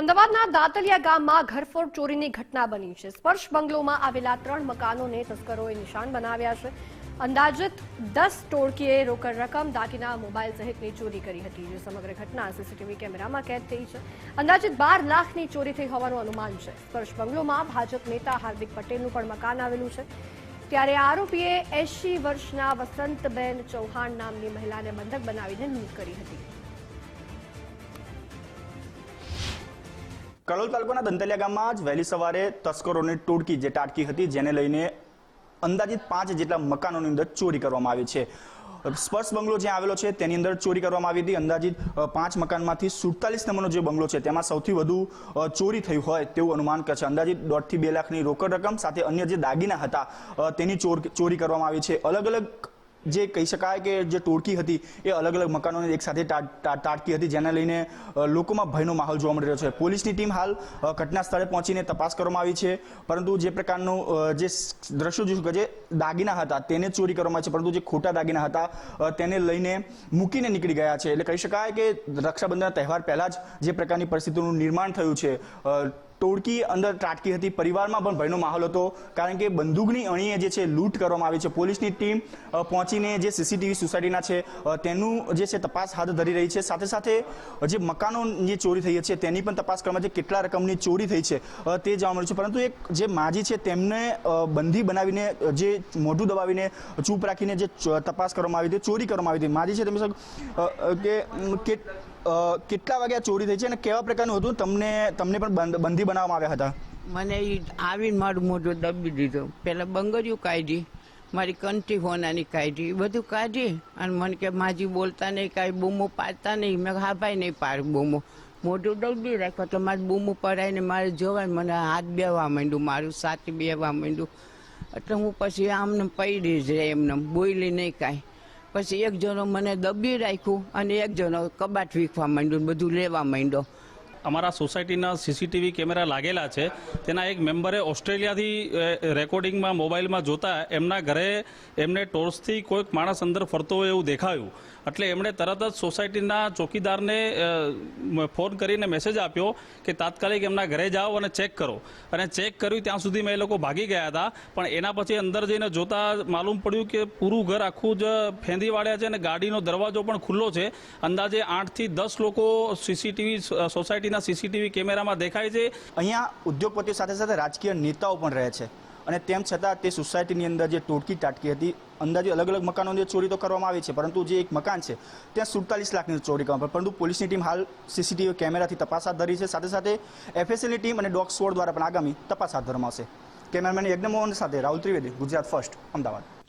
અમદાવાદના દાતલિયા ગામમાં ઘરફોડ ચોરીની ઘટના બની છે. સ્પર્શ બંગલોમાં આવેલા ત્રણ મકાનોને તસ્કરોએ નિશાન બનાવ્યા છે. અંદાજિત દસ ટોળકીએ રોકડ રકમ, દાગીના, મોબાઈલ સહિતની ચોરી કરી હતી, જે સમગ્ર ઘટના સીસીટીવી કેમેરામાં કેદ થઈ છે. અંદાજિત બાર લાખની ચોરી થઈ હોવાનું અનુમાન છે. સ્પર્શ બંગલોમાં ભાજપ નેતા હાર્દિક પટેલનું પણ મકાન આવેલું છે. ત્યારે આરોપીએ એંશી વર્ષના વસંતબેન ચૌહાણ નામની મહિલાને બંધક બનાવીને લૂંટ કરી હતી. કલોલ તાલુકાના દંતલિયા ગામમાં જ વહેલી સવારે તસ્કરોની ટોળકી જે ટાટકી હતી, જેને લઈને અંદાજિત પાંચ જેટલા મકાનોની અંદર ચોરી કરવામાં આવી છે. સ્પર્શ બંગલો જ્યાં આવેલો છે, તેની અંદર ચોરી કરવામાં આવી હતી. અંદાજિત પાંચ મકાનમાંથી સુડતાલીસ નંબરનો જે બંગલો છે, તેમાં સૌથી વધુ ચોરી થઈ હોય તેવું અનુમાન કરશે અંદાજિત દોઢથી બે લાખની રોકડ રકમ સાથે અન્ય જે દાગીના હતા તેની ચોર, ચોરી કરવામાં આવી છે. અલગ અલગ જે કહી શકાય કે જે ટોળકી હતી એ અલગ અલગ મકાનોને એક સાથે તાટકી હતી, જેને લઈને લોકોમાં ભયનો માહોલ જોવા મળી રહ્યો છે. પોલીસની ટીમ હાલ ઘટના સ્થળે પહોંચીને તપાસ કરવામાં આવી છે, પરંતુ જે પ્રકારનું જે દ્રશ્યો જોયું જે દાગીના હતા, તેને ચોરી કરવામાં છે, પરંતુ જે ખોટા દાગીના હતા તેને લઈને મૂકીને નીકળી ગયા છે. એટલે કહી શકાય કે રક્ષાબંધનના તહેવાર પહેલાં જ જે પ્રકારની પરિસ્થિતિનું નિર્માણ થયું છે ટોળકી અંદર ત્રાટકી હતી. પરિવારમાં પણ ભયનો માહોલ હતો કારણ કે બંદૂકની અણીએ જે છે લૂંટ કરવામાં આવી છે. પોલીસની ટીમ પહોંચીને જે સીસીટીવી સોસાયટીના છે તેનું જે છે તપાસ હાથ ધરી રહી છે. સાથે સાથે જે મકાનો જે ચોરી થઈ છે તેની પણ તપાસ કરવામાં છે કેટલા રકમની ચોરી થઈ છે તે જાણવા મળ્યું છે. પરંતુ એક જે માજી છે તેમને બંધી બનાવીને જે મોઢું દબાવીને ચૂપ રાખીને જે તપાસ કરવામાં આવી હતી ચોરી કરવામાં આવી હતી. માજી છે તમે શું, અ, અ, કે કેટલા વાગ્યા ચોરી થઈ છે અને કેવા પ્રકારનું હતું? તમને તમને પણ બંધી બનાવવામાં આવ્યા હતા. મને એ આવીને મારું મોઢું દબી દીધું. પહેલાં બંગડિયું કાઢી, મારી કંઠી હોનાની કાઢી એ બધું કાઢી અને મને કે માજી બોલતા નહીં, કાંઈ બૂમો પાડતા નહીં. મેં હા ભાઈ, નહીં પાડ બૂમો. મોઢું દબી રાખ્યો, તો મારે બૂમો પડાવીને મારે જોવાય મને હાથ બેવા માંડ્યું, મારું સાથી બેવા માંડ્યું. એટલે હું પછી આમને પડી જ રહે, એમને બોલી નહીં કાંઈ. પછી એક જણો મને દબી રાખ્યું અને એક જણો કબાટ વીખવા માંડ્યું બધું લેવા માંડ્યો. અમારા સોસાયટીના સીસીટીવી કેમેરા લાગેલા છે. તેના એક મેમ્બરે ઓસ્ટ્રેલિયાથી રેકોર્ડિંગમાં, મોબાઈલમાં જોતા એમના ઘરે એમને ટોર્ચથી કોઈક માણસ અંદર ફરતો હોય એવું દેખાયું. એટલે એમણે તરત જ સોસાયટીના ચોકીદારને ફોન કરીને મેસેજ આપ્યો કે તાત્કાલિક એમના ઘરે જાઓ અને ચેક કરો. અને ચેક કર્યું ત્યાં સુધીમાં એ લોકો ભાગી ગયા હતા. પણ એના પછી અંદર જઈને જોતા માલુમ પડ્યું કે પૂરું ઘર આખું જ ફેંદી વાળ્યા છે અને ગાડીનો દરવાજો પણ ખુલ્લો છે. અંદાજે આઠથી દસ લોકો સીસીટીવી સોસાયટીના સીસીટીવી કેમેરામાં દેખાય છે. અહીંયા ઉદ્યોગપતિઓ સાથે સાથે રાજકીય નેતાઓ પણ રહે છે. અને તેમ છતાં તે સોસાયટીની અંદર જે ટોટકી ટાટકી હતી અંદાજે અલગ અલગ મકાનોની ચોરી તો કરવામાં આવી છે, પરંતુ જે એક મકાન છે, ત્યાં સુડતાલીસ લાખની ચોરી કરવામાં. પરંતુ પોલીસની ટીમ હાલ સીસીટીવી કેમેરાથી તપાસ હાથ ધરી છે. સાથે સાથે એફએસએલની ટીમ અને ડોગ સ્વોર્ડ દ્વારા પણ આગામી તપાસ હાથ ધરવામાં આવશે. કેમેરામેન યજ્ઞમોહન સાથે રાહુલ ત્રિવેદી, ગુજરાત ફર્સ્ટ, અમદાવાદ.